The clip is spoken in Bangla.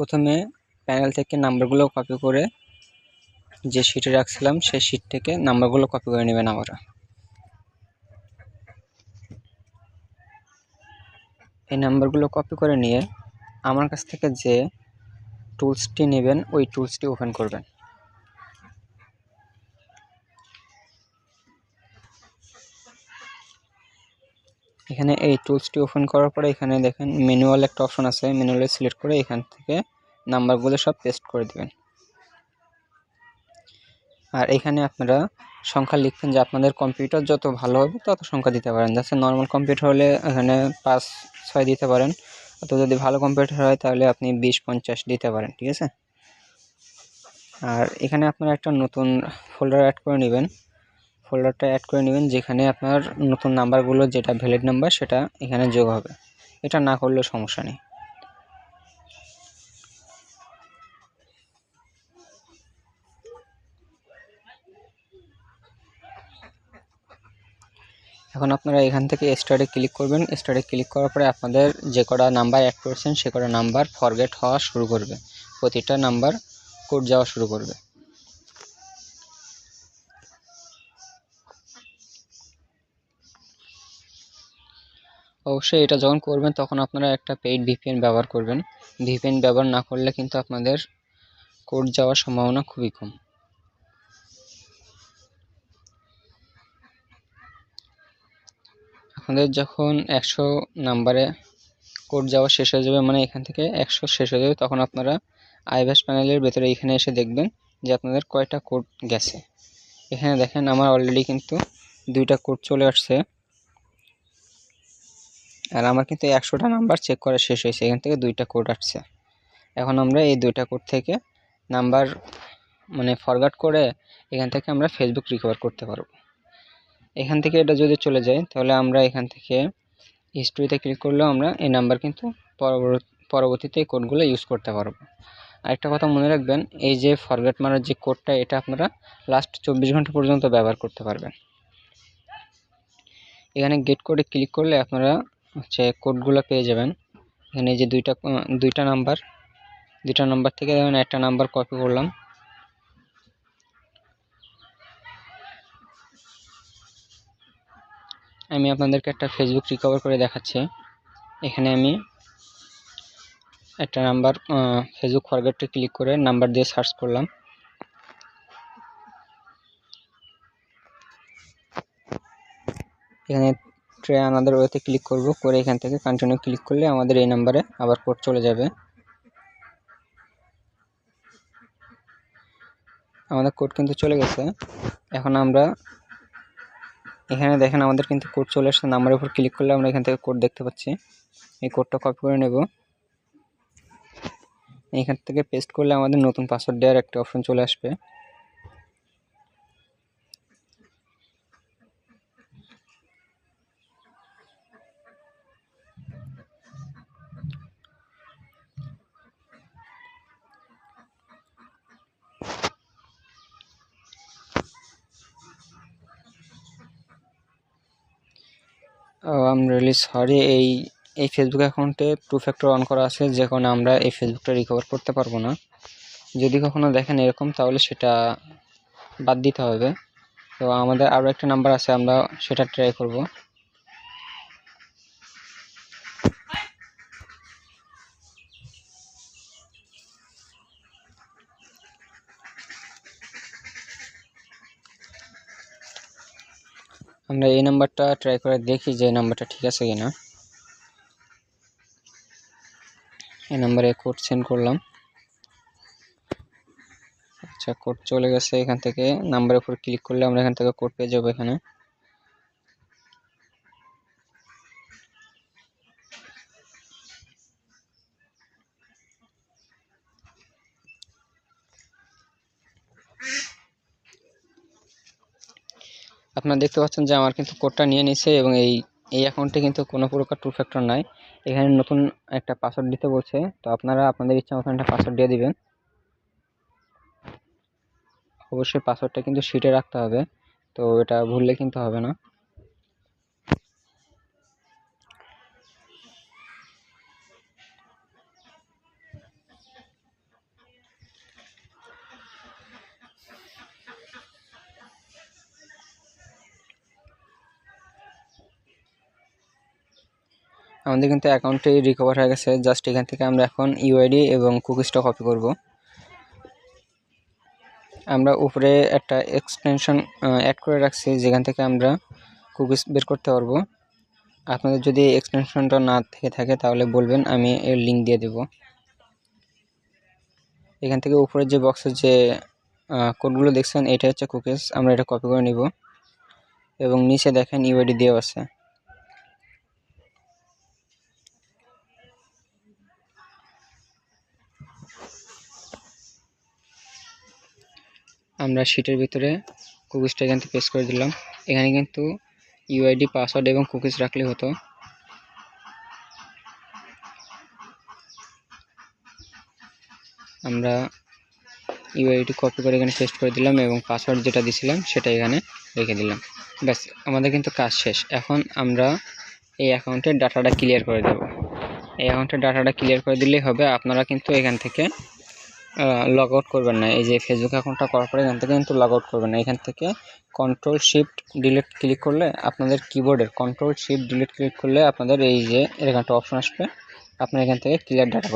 প্রথমে প্যানেল থেকে নাম্বারগুলো কপি করে যে শিটে রাখছিলাম, সেই শিট থেকে নাম্বারগুলো কপি করে নেবেন আমরা। এই নাম্বারগুলো কপি করে নিয়ে আমার কাছ থেকে যে টুলসটি নেবেন, ওই টুলসটি ওপেন করবেন। এখানে এই টুলসটি ওপেন করার পরে এখানে দেখেন ম্যানুয়াল একটা অপশন আছে ম্যানুয়ালে সিলেক্ট করে এখান থেকে নাম্বারগুলো সব পেস্ট করে দেবেন। আর এখানে আপনারা সংখ্যা লিখবেন যে আপনাদের কম্পিউটার যত ভালো হবে তত সংখ্যা দিতে পারেন। যাচ্ছে নর্মাল কম্পিউটার হলে এখানে পাঁচ, ছয় দিতে পারেন। অত যদি ভালো কম্পিউটার হয় তাহলে আপনি বিশ, পঞ্চাশ দিতে পারেন, ঠিক আছে? আর এখানে আপনারা একটা নতুন ফোল্ডার অ্যাড করে নেবেন। ফোল্ডারটা অ্যাড করে নেবেন, যেখানে আপনার নতুন নাম্বারগুলো যেটা ভ্যালিড নাম্বার সেটা এখানে যোগ হবে। এটা না করলেও সমস্যা নেই। এখন আপনারা এখান থেকে স্টার্টে ক্লিক করবেন। স্টার্টে ক্লিক করার পরে আপনাদের যে কটা নাম্বার অ্যাড করেছেন, সে কটা নাম্বার ফরগেট হওয়া শুরু করবে। প্রতিটা নাম্বার কোড যাওয়া শুরু করবে। অবশ্যই এটা যখন করবেন তখন আপনারা একটা পেইড ভিপিএন ব্যবহার করবেন। ভিপিএন ব্যবহার না করলে কিন্তু আপনাদের কোড যাওয়ার সম্ভাবনা খুবই কম। আপনাদের যখন একশো নাম্বারে কোড যাওয়া শেষ হয়ে যাবে মানে এখান থেকে একশো শেষ হয়ে যাবে, তখন আপনারা আইভ্যাস প্যানেলের ভেতরে এখানে এসে দেখবেন যে আপনাদের কয়টা কোড গেছে। এখানে দেখেন আমার অলরেডি কিন্তু দুইটা কোড চলে আসছে। আর আমার কিন্তু একশোটা নাম্বার চেক করা শেষ হয়েছে, এখান থেকে দুইটা কোড আসছে। এখন আমরা এই দুইটা কোড থেকে নাম্বার মানে ফরগাট করে এখান থেকে আমরা ফেসবুক রিকভার করতে পারব। এখান থেকে এটা যদি চলে যায়, তাহলে আমরা এখান থেকে হিস্ট্রিতে ক্লিক করলেও আমরা এই নাম্বার কিন্তু পরবর্তীতে এই কোডগুলো ইউজ করতে পারব। আরেকটা কথা মনে রাখবেন, এই যে ফরগেট মারার যে কোডটা এটা আপনারা লাস্ট চব্বিশ ঘণ্টা পর্যন্ত ব্যবহার করতে পারবেন। এখানে গেট কোডে ক্লিক করলে আপনারা হচ্ছে কোডগুলো পেয়ে যাবেন। এখানে যে দুইটা দুইটা নাম্বার দুইটা নাম্বার থেকে দেখেন একটা নাম্বার কপি করলাম। আমি আপনাদেরকে একটা ফেসবুক রিকভার করে দেখাচ্ছি। এখানে আমি একটা নাম্বার ফেসবুক ফরগেটে ক্লিক করে নাম্বার দিয়ে সার্চ করলাম। এখানে ট্রে আনাদার ওয়েতে ক্লিক করব। করে এখান থেকে কন্টিনিউ ক্লিক করলে আমাদের এই নাম্বারে আবার কোড চলে যাবে। আমাদের কোড কিন্তু চলে গেছে। এখন আমরা এখানে দেখেন আমাদের কিন্তু কোড চলে আসছে। নাম্বারের উপর ক্লিক করলে আমরা এখান থেকে কোড দেখতে পাচ্ছি। এই কোডটা কপি করে নেব। এখান থেকে পেস্ট করলে আমাদের নতুন পাসওয়ার্ড দেওয়ার একটা অপশন চলে আসবে। আম রিয়েলি সরি এই এই ফেসবুক অ্যাকাউন্টে টু ফ্যাক্টর অন করা আছে, যে কারণে আমরা এই ফেসবুকটা রিকভার করতে পারব না। যদি কখনো দেখেন এরকম, তাহলে সেটা বাদ দিতে হবে। তো আমাদের আরও একটা নাম্বার আছে, আমরা সেটা ট্রাই করব। আমরা এই নাম্বারটা ট্রাই করে দেখি যে নাম্বারটা ঠিক আছে কিনা। এই নাম্বারে কোড সেন্ড করলাম। আচ্ছা কোড চলে গেছে এখান থেকে। নাম্বারের উপর ক্লিক করলে আমরা এখান থেকে কোড পেয়ে যাব এখানে। আপনারা দেখতে পাচ্ছেন যে আমার কিন্তু কোডটা নিয়ে নিচ্ছে এবং এই এই অ্যাকাউন্টে কিন্তু কোনো প্রকার টু ফ্যাক্টর নাই। এখানে নতুন একটা পাসওয়ার্ড দিতে বলছে। তো আপনারা আপনাদের ইচ্ছা মতন একটা পাসওয়ার্ড দিয়ে দিবেন। অবশ্যই পাসওয়ার্ডটা কিন্তু শিটে রাখতে হবে। তো এটা ভুললে কিন্তু হবে না। আমাদের কিন্তু অ্যাকাউন্টটি রিকভার হয়ে গেছে। জাস্ট এখান থেকে আমরা এখন ইউআইডি এবং কুকিজটা কপি করব। আমরা উপরে একটা এক্সটেনশন অ্যাড করে রাখছি, যেখান থেকে আমরা কুকিজ বের করতে পারব। আপনাদের যদি এক্সটেনশনটা না থেকে থাকে, তাহলে বলবেন, আমি এর লিঙ্ক দিয়ে দেব। এখান থেকে উপরে যে বক্সের যে কোডগুলো দেখছেন, এটা হচ্ছে কুকিজ আমরা এটা কপি করে নিব। এবং নিচে দেখেন ইউআইডি দেওয়া আছে। আমরা শিটের ভিতরে কুকিজটা এখান থেকে করে দিলাম। এখানে কিন্তু ইউআইডি পাসওয়ার্ড এবং কুকিজ রাখলে হতো। আমরা ইউআইডি কপি করে এখানে পেস্ট করে দিলাম এবং পাসওয়ার্ড যেটা দিছিলাম সেটা এখানে রেখে দিলাম। ব্যাস, আমাদের কিন্তু কাজ শেষ। এখন আমরা এই অ্যাকাউন্টের ডাটাটা ক্লিয়ার করে দেব। এই অ্যাকাউন্টের ডাটাটা ক্লিয়ার করে দিলেই হবে। আপনারা কিন্তু এখান থেকে লগ আউট করবেন না। এই যে ফেসবুক অ্যাকাউন্টটা করার পরে এখান থেকে কিন্তু লগ আউট করবেন না। এখান থেকে কন্ট্রোল শিফট ডিলিট ক্লিক করলে আপনাদের কিবোর্ডের কন্ট্রোল শিফট ডিলিট ক্লিক করলে আপনাদের এই যে এরকম একটা অপশন আসবে। আপনারা এখান থেকে ক্লিয়ার ডাটা